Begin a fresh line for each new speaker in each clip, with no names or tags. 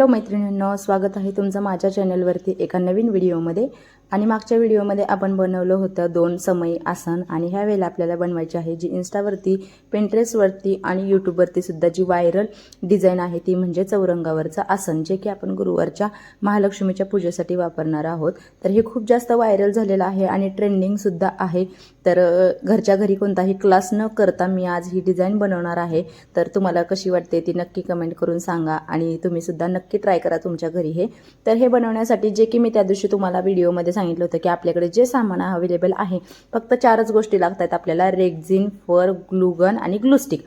Hello मैत्रिणींनो स्वागत आहे तुमचं माझ्या चॅनलवरती एका नवीन व्हिडिओमध्ये आणि मागच्या व्हिडिओमध्ये आपण बनवलं होतं दोन समयी आसन. आणि ह्या वेळेला आपल्याला बनवायची आहे जी इन्स्टावरती पेंट्रेसवरती आणि यूट्यूबवरती सुद्धा जी व्हायरल डिझाईन आहे ती म्हणजे चौरंगावरचं आसन जे की आपण गुरुवारच्या महालक्ष्मीच्या पूजेसाठी वापरणार आहोत. तर हे खूप जास्त व्हायरल झालेलं आहे आणि ट्रेंडिंगसुद्धा आहे. तर घरच्या घरी कोणताही क्लास न करता मी आज ही डिझाईन बनवणार आहे. तर तुम्हाला कशी वाटते ती नक्की कमेंट करून सांगा आणि तुम्हीसुद्धा नक्की ट्राय करा तुमच्या घरी हे. तर हे बनवण्यासाठी जे की मी त्या दिवशी तुम्हाला व्हिडिओमध्ये सांगितलं होतं की आपल्याकडे जे सामान अवेलेबल आहे फक्त चारच गोष्टी लागतात आपल्याला रेक्झिन फर ग्लुगन आणि ग्लूस्टिक.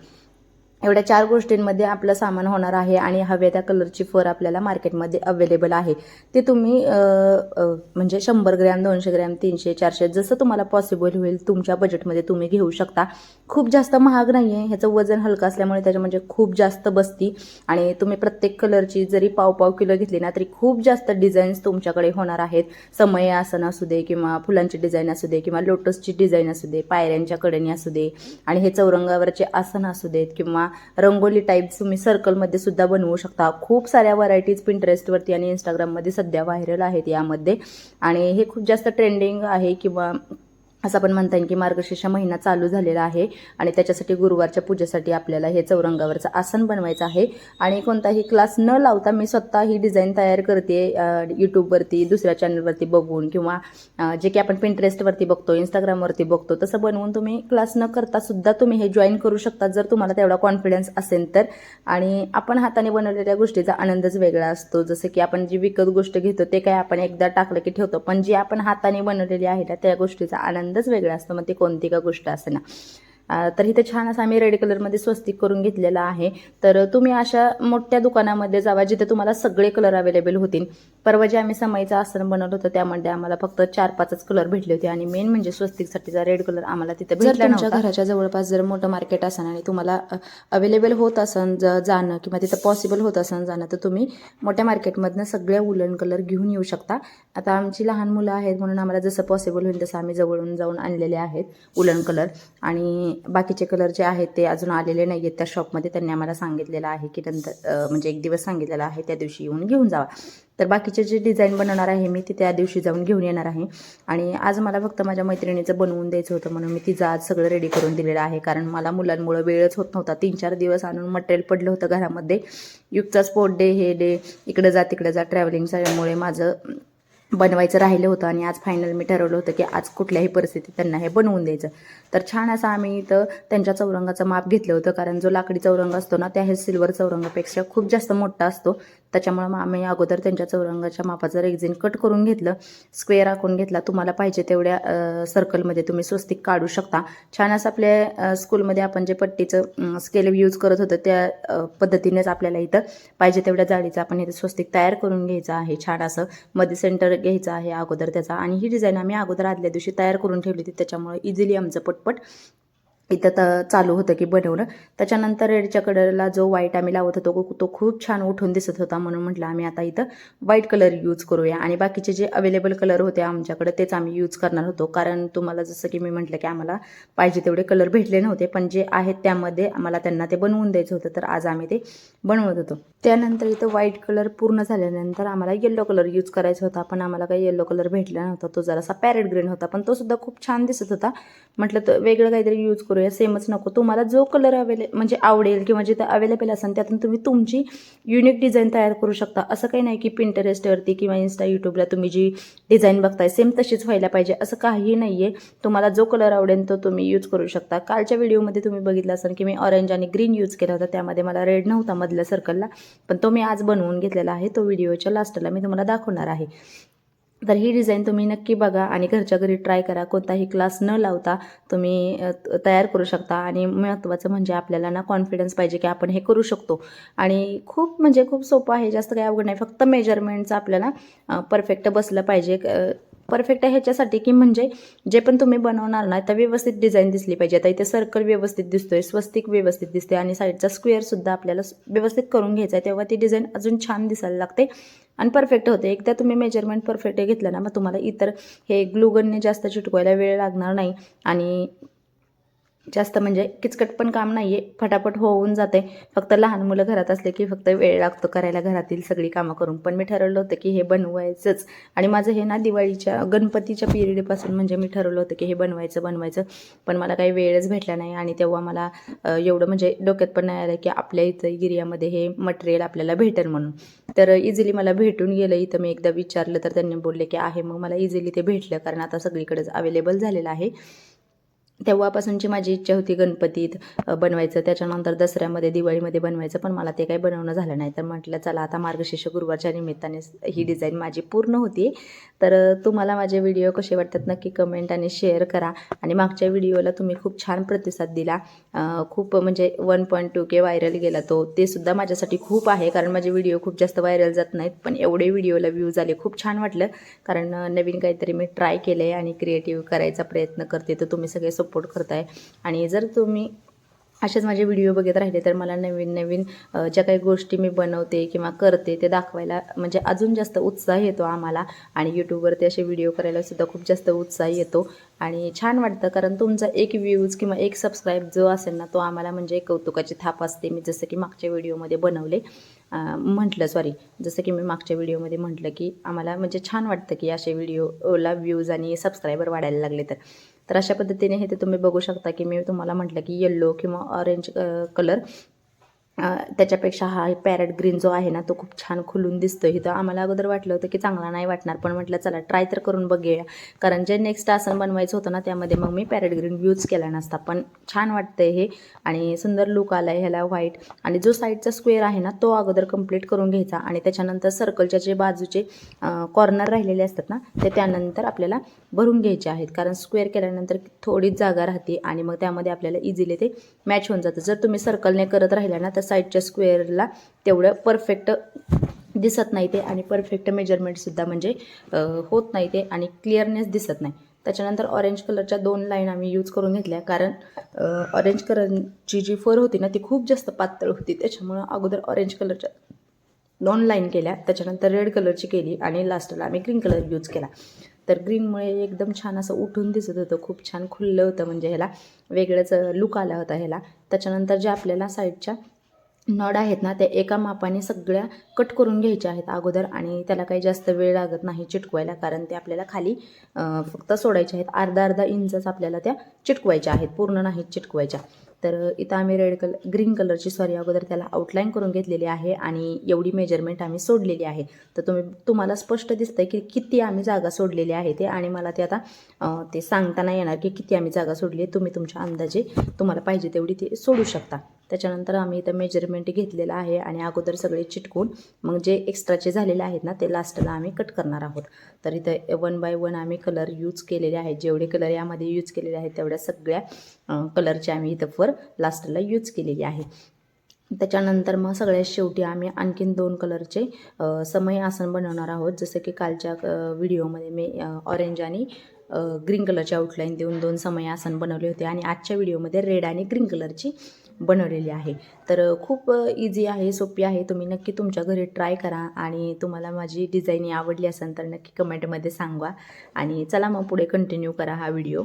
एवढ्या चार गोष्टींमध्ये आपलं सामान होणार आहे आणि हव्या त्या कलरची फर आपल्याला मार्केटमध्ये अवेलेबल आहे. ते तुम्ही म्हणजे शंभर ग्रॅम दोनशे ग्रॅम तीनशे चारशे जसं तुम्हाला पॉसिबल होईल तुमच्या बजेटमध्ये तुम्ही घेऊ शकता. खूप जास्त महाग नाही आहे ह्याचं वजन हलकं असल्यामुळे त्याच्या म्हणजे खूप जास्त बसती. आणि तुम्ही प्रत्येक कलरची जरी पाव पाव किलो घेतली ना तरी खूप जास्त डिझाईन्स तुमच्याकडे होणार आहेत. समय आसन असू दे किंवा फुलांची डिझाईन असू दे किंवा लोटसची डिझाईन असू दे पायऱ्यांच्या कडेने असू दे. आणि हे चौरंगावरचे आसन असू देत किंवा रंगोली टाईप तुम्ही सर्कलमध्ये सुद्धा बनवू शकता. खूप साऱ्या व्हरायटीज पिंटरेस्टवरती आणि इंस्टाग्राममध्ये सध्या व्हायरल आहेत यामध्ये. आणि हे खूप जास्त ट्रेंडिंग आहे किंवा असं आपण म्हणता येईल की मार्गशीर्ष महिना चालू झालेला आहे आणि त्याच्यासाठी गुरुवारच्या पूजेसाठी आपल्याला हे चौरंगावरचं आसन बनवायचं आहे. आणि कोणताही क्लास न लावता मी स्वतः ही डिझाईन तयार करते यूट्यूबवरती दुसऱ्या चॅनलवरती बघून किंवा जे की आपण पिंटरेस्टवरती बघतो इंस्टाग्रामवरती बघतो तसं बनवून तुम्ही क्लास न करता सुद्धा तुम्ही हे जॉईन करू शकता जर तुम्हाला तेवढा कॉन्फिडन्स असेल तर. आणि आपण हाताने बनवलेल्या गोष्टीचा आनंदच वेगळा असतो. जसं की आपण जी विकत गोष्ट घेतो ते काय आपण एकदा टाकलं की ठेवतो. पण जी आपण हाताने बनवलेली आहे ना त्या गोष्टीचा आनंद आनंदच वेगळा असतो मग ती कोणती का गोष्ट असे ना. तर इथे छान असं आम्ही रेड कलरमध्ये स्वस्तिक करून घेतलेला आहे. तर तुम्ही अशा मोठ्या दुकानामध्ये जावा जिथे तुम्हाला सगळे कलर अवेलेबल होतील. परवा जे आम्ही समईचं आसन बनवलं होतं त्यामध्ये आम्हाला फक्त चार पाचच कलर भेटले होते आणि मेन म्हणजे स्वस्तिकसाठीचा रेड कलर आम्हाला तिथे भेटला
तुमच्या घराच्या जवळपास जर मोठं मार्केट असेल आणि तुम्हाला अवेलेबल होत असन ज जाणं किंवा तिथं पॉसिबल होत असन जाणं तर तुम्ही मोठ्या मार्केटमधनं सगळे उलन कलर घेऊन येऊ शकता. आता आमची लहान मुलं आहेत म्हणून आम्हाला जसं पॉसिबल होईल तसं आम्ही जवळून जाऊन आणलेले आहेत उलन कलर आणि बाकीचे कलर जे आहेत ते अजून आलेले नाही आहेत त्या शॉपमध्ये त्यांनी आम्हाला सांगितलेलं आहे की नंतर म्हणजे एक दिवस सांगितलेला आहे त्या दिवशी येऊन घेऊन जावा. तर बाकीचे जे डिझाईन बनवणार आहे मी ती त्या दिवशी जाऊन घेऊन येणार आहे. आणि आज मला फक्त माझ्या मैत्रिणीचं बनवून द्यायचं होतं म्हणून मी तिचं आज सगळं रेडी करून दिलेलं आहे. कारण मला मुलांमुळं वेळच होत नव्हता. तीन चार दिवस आणून मटेरियल पडलं होतं घरामध्ये. युगचा स्पोर्ट डे हे डे इकडं जा तिकडं जा ट्रॅव्हलिंग झाल्यामुळे माझं बनवायचं राहिलं होतं आणि आज फायनल मी ठरवलं होतं की आज कुठल्याही परिस्थितीत त्यांना हे बनवून द्यायचं. तर छान असं आम्ही इथं त्यांच्या चौरंगाचं माप घेतलं होतं कारण जो लाकडी चौरंग असतो ना त्या हे सिल्वर चौरंगापेक्षा खूप जास्त मोठा असतो. त्याच्यामुळे मग आम्ही अगोदर त्यांच्या चौरंगाच्या मापाचं रेक्झिन कट करून घेतलं. स्क्वेअर आखून घेतला. तुम्हाला पाहिजे तेवढ्या सर्कलमध्ये तुम्ही स्वस्तिक काढू शकता. छान असं आपल्या स्कूलमध्ये आपण जे पट्टीचं स्केल यूज करत होतो त्या पद्धतीनेच आपल्याला इथं पाहिजे तेवढ्या जाडीचं आपण इथं स्वस्तिक तयार करून घ्यायचं आहे. छान असं मध्ये सेंटर घ्यायचं आहे अगोदर त्याचा. आणि ही डिझाईन आम्ही अगोदर आदल्या दिवशी तयार करून ठेवली होती. त्याच्यामुळे इझिली आमचं पटपट इथं तर चालू होतं की बनवणं. त्याच्यानंतर रेडच्या कलरला जो व्हाईट आम्ही लावत होतो तो खूप छान उठून दिसत होता म्हणून म्हटलं आम्ही आता इथं व्हाईट कलर यूज करूया. आणि बाकीचे जे अवेलेबल कलर होते आमच्याकडे तेच आम्ही यूज करणार होतो. कारण तुम्हाला जसं की मी म्हटलं की आम्हाला पाहिजे तेवढे कलर भेटले नव्हते. पण जे आहेत त्यामध्ये आम्हाला त्यांना ते बनवून द्यायचं होतं. तर आज आम्ही ते बनवत होतो. त्यानंतर इथं व्हाईट कलर पूर्ण झाल्यानंतर आम्हाला येल्लो कलर यूज करायचा होता. पण आम्हाला काही येल्लो कलर भेटला नव्हता. तो जरासा पॅरेट ग्रीन होता. पण तो सुद्धा खूप छान दिसत होता. म्हटलं तर वेगळं काहीतरी यूज करूया सेमच नको. तुम्हाला जो कलर अवेले म्हणजे आवडेल किंवा जिथं अवेलेबल असेल त्यातून तुम्ही तुमची युनिक डिझाईन तयार करू शकता. असं काही नाही की पिंटरेस्टवरती किंवा इन्स्टा यूट्यूबला तुम्ही जी डिझाईन बघताय सेम तशीच व्हायला पाहिजे. असं काही नाही आहे तुम्हाला जो कलर आवडेल तो तुम्ही यूज करू शकता. कालच्या व्हिडिओमध्ये तुम्ही बघितलं असेल की मी ऑरेंज आणि ग्रीन यूज केला होता. त्यामध्ये मला रेड नव्हता मधल्या सर्कलला पण तो मी आज बनवून घेतलेला आहे. तो व्हिडिओच्या लास्टला मी तुम्हाला दाखवणार आहे. तर ही डिझाईन तुम्ही नक्की बघा आणि घरच्या घरी ट्राय करा. कोणताही क्लास न लावता तुम्ही त- तयार करू शकता आणि महत्त्वाचं म्हणजे आपल्याला ना कॉन्फिडन्स पाहिजे की आपण हे करू शकतो. आणि खूप म्हणजे खूप सोपं आहे. जास्त काही अवघड नाही. फक्त मेजरमेंटचं आपल्याला परफेक्ट बसलं पाहिजे. परफेक्ट आहे ह्याच्यासाठी की म्हणजे जे पण तुम्ही बनवणार ना तर व्यवस्थित डिझाईन दिसली पाहिजे. आता इथे सर्कल व्यवस्थित दिसतोय स्वस्तिक व्यवस्थित दिसते आणि साईडचा स्क्वेअरसुद्धा आपल्याला व्यवस्थित करून घ्यायचा आहे तेव्हा ती डिझाईन अजून छान दिसायला लागते आणि परफेक्ट होते. एकदा तुम्ही मेजरमेंट परफेक्ट घेतलं ना मग तुम्हाला इतर हे ग्लुगनने जास्त चिटकवायला वेळ लागणार नाही आणि जास्त म्हणजे किचकट पण काम नाही आहे फटाफट होऊन जाते. फक्त लहान मुलं घरात असले की फक्त वेळ लागतो करायला घरातील सगळी कामं करून. पण मी ठरवलं होतं की हे बनवायचंच. आणि माझं हे ना दिवाळीच्या गणपतीच्या पिरियडपासून म्हणजे मी ठरवलं होतं की हे बनवायचं बनवायचं. पण मला काही वेळच भेटला नाही आणि तेव्हा मला एवढं म्हणजे डोक्यात पण नाही आलं की आपल्या इथं गिरियामध्ये हे मटेरियल आपल्याला भेटेल म्हणून. तर इझिली मला भेटून गेलं. इथं मी एकदा विचारलं तर त्यांनी बोलले की आहे मग मला इझिली ते भेटलं कारण आता सगळीकडेच अवेलेबल झालेलं आहे. तेव्हापासूनची माझी इच्छा होती गणपतीत बनवायचं. त्याच्यानंतर दसऱ्यामध्ये दिवाळीमध्ये बनवायचं पण मला ते काही बनवणं झालं नाही. तर म्हटलं चला आता मार्गशीर्ष गुरुवारच्या निमित्ताने ही डिझाईन माझी पूर्ण होती. तर तुम्हाला माझे व्हिडिओ कसे वाटतात नक्की कमेंट आणि शेअर करा. आणि मागच्या व्हिडिओला तुम्ही खूप छान प्रतिसाद दिला. खूप म्हणजे one point two K viral गेला तो. ते सुद्धा माझ्यासाठी खूप आहे कारण माझे व्हिडिओ खूप जास्त व्हायरल जात नाहीत पण एवढे व्हिडिओला व्ह्यूज आले. खूप छान वाटलं कारण नवीन काहीतरी मी ट्राय केलं आहे आणि क्रिएटिव्ह करायचा प्रयत्न करते. तर तुम्ही सगळे सपोर्ट करताय. आणि जर तुम्ही असेच माझे व्हिडिओ बघत राहिले तर मला नवीन नवीन ज्या काही गोष्टी मी बनवते किंवा करते ते दाखवायला म्हणजे अजून जास्त उत्साह येतो आम्हाला. आणि यूट्यूबवरती असे व्हिडिओ करायला सुद्धा खूप जास्त उत्साह येतो. आणि छान वाटतं कारण तुमचा एक व्ह्यूज किंवा एक सबस्क्राईब जो असेल ना तो आम्हाला म्हणजे कौतुकाची थाप असते. मी जसं की मागच्या व्हिडिओमध्ये बनवले. म्हटलं सॉरी जसं की मी मागच्या व्हिडिओमध्ये म्हटलं की आम्हाला म्हणजे छान वाटतं की असे व्हिडिओला व्ह्यूज आणि सबस्क्रायबर वाढायला लागले तर. तर अशा पद्धतीने हे ते तुम्ही बघू शकता की मी तुम्हाला म्हटलं की येल्लो किंवा ऑरेंज कलर त्याच्यापेक्षा हा पॅरेट ग्रीन जो आहे ना तो खूप छान खुलून दिसतो इथं. आम्हाला अगोदर वाटलं होतं की चांगला नाही वाटणार पण म्हटलं चला ट्राय तर करून बघूया. कारण जे नेक्स्ट आसन बनवायचं होतं ना त्यामध्ये मग मी पॅरेट ग्रीन यूज केला नसता. पण छान वाटतंय हे आणि सुंदर लुक आला आहे ह्याला व्हाईट आणि जो साईडचा स्क्वेअर आहे ना तो अगोदर कंप्लीट करून घ्यायचा. आणि त्याच्यानंतर सर्कलच्या जे बाजूचे कॉर्नर राहिलेले असतात ना ते त्यानंतर आपल्याला भरून घ्यायचे आहेत. कारण स्क्वेअर केल्यानंतर थोडीच जागा राहते आणि मग त्यामध्ये आपल्याला इझिली ते मॅच होऊन जातं. जर तुम्ही सर्कलने करत राहिला ना तर साईडच्या स्क्वेअरला तेवढं परफेक्ट दिसत नाही ते आणि परफेक्ट मेजरमेंटसुद्धा म्हणजे होत नाही ते आणि क्लिअरनेस दिसत नाही. त्याच्यानंतर ऑरेंज कलरच्या दोन लाईन आम्ही यूज करून घेतल्या कारण ऑरेंज कलरची जी फर होती ना ती खूप जास्त पातळ होती. त्याच्यामुळं अगोदर ऑरेंज कलरच्या दोन लाईन केल्या. त्याच्यानंतर रेड कलरची केली आणि लास्टला आम्ही ग्रीन कलर यूज केला. तर ग्रीनमुळे एकदम छान असं उठून दिसत होतं. खूप छान खुललं होतं म्हणजे ह्याला. वेगळंच लुक आला होता ह्याला. त्याच्यानंतर जे आपल्याला साईडच्या नॉड आहेत ना त्या एका मापाने सगळ्या कट करून घ्यायच्या आहेत अगोदर आणि त्याला काही जास्त वेळ लागत नाही चिटकवायला कारण ते आपल्याला खाली फक्त सोडायचे आहेत. अर्धा अर्धा इंचच आपल्याला त्या चिटकवायच्या आहेत पूर्ण नाहीत चिटकवायच्या. तर इथं आम्ही रेड कलर ग्रीन कलरची सॉरी अगोदर त्याला आउटलाईन करून घेतलेली आहे आणि एवढी मेजरमेंट आम्ही सोडलेली आहे. तर तुम्ही तुम्हाला स्पष्ट दिसतंय की किती आम्ही जागा सोडलेली आहे ते आणि मला ते आता ते सांगताना येणार की किती आम्ही जागा सोडली आहे. तुम्ही तुमच्या अंदाजे तुम्हाला पाहिजे तेवढी ते सोडू शकता. त्याच्यानंतर आम्ही इथं मेजरमेंट घेतलेलं आहे आणि अगोदर सगळे चिटकून मग जे एक्स्ट्राचे झालेले आहेत ना ते लास्टला आम्ही कट करणार आहोत. तर इथं वन बाय वन आम्ही कलर यूज केलेले आहेत. जेवढे कलर यामध्ये यूज केलेले आहेत तेवढ्या सगळ्या कलरचे आम्ही इथं फर लास्टला यूज केलेली आहे. त्याच्यानंतर मग सगळ्यात शेवटी आम्ही आणखीन दोन कलरचे समय आसन बनवणार आहोत. जसं की कालच्या व्हिडिओमध्ये मी ऑरेंज आणि ग्रीन कलरचे आउटलाईन देऊन दोन समय आसन बनवले होते. आणि आजच्या व्हिडिओमध्ये रेड आणि ग्रीन कलरची बनवलेली आहे. तर खूप इझी आहे सोपी आहे. तुम्ही नक्की तुमच्या घरी ट्राय करा आणि तुम्हाला माझी डिझाईन आवडली असेल तर नक्की कमेंटमध्ये सांगा आणि चला मग पुढे कंटिन्यू करा हा व्हिडिओ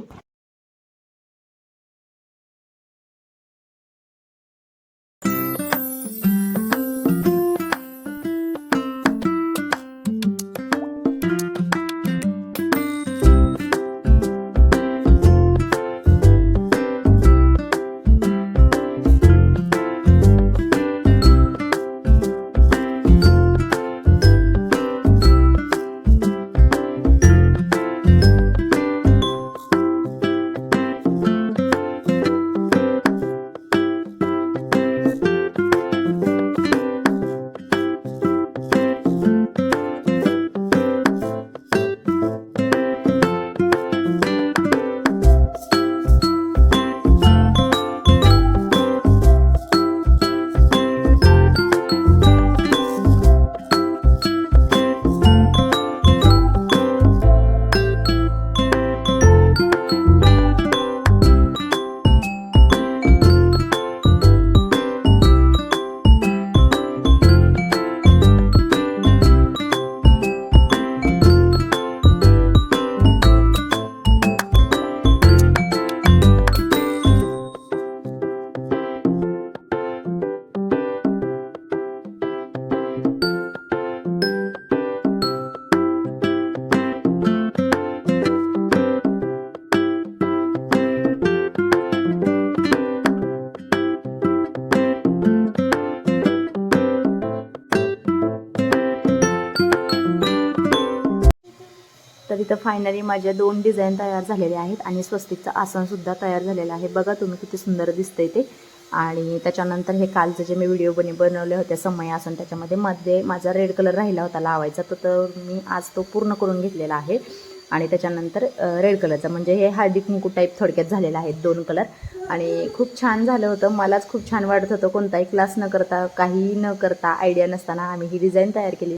इथं फायनली माझ्या दोन डिझाईन तयार झालेले आहेत आणि स्वस्तिकचं आसनसुद्धा तयार झालेलं आहे. बघा तुम्ही किती सुंदर दिसतंय ते. आणि त्याच्यानंतर हे कालचं जे मी व्हिडिओ बने बनवले होते समय आसन त्याच्यामध्ये मध्ये माझा रेड कलर राहिला होता लावायचा. तो तर मी आज तो पूर्ण करून घेतलेला आहे. आणि त्याच्यानंतर रेड कलरचा म्हणजे हे हळदी कुंकू टाईप थोडक्यात झालेलं आहे दोन कलर आणि खूप छान झालं होतं. मलाच खूप छान वाटत होतं. कोणताही क्लास न करता काही न करता आयडिया नसताना आम्ही ही डिझाईन तयार केली.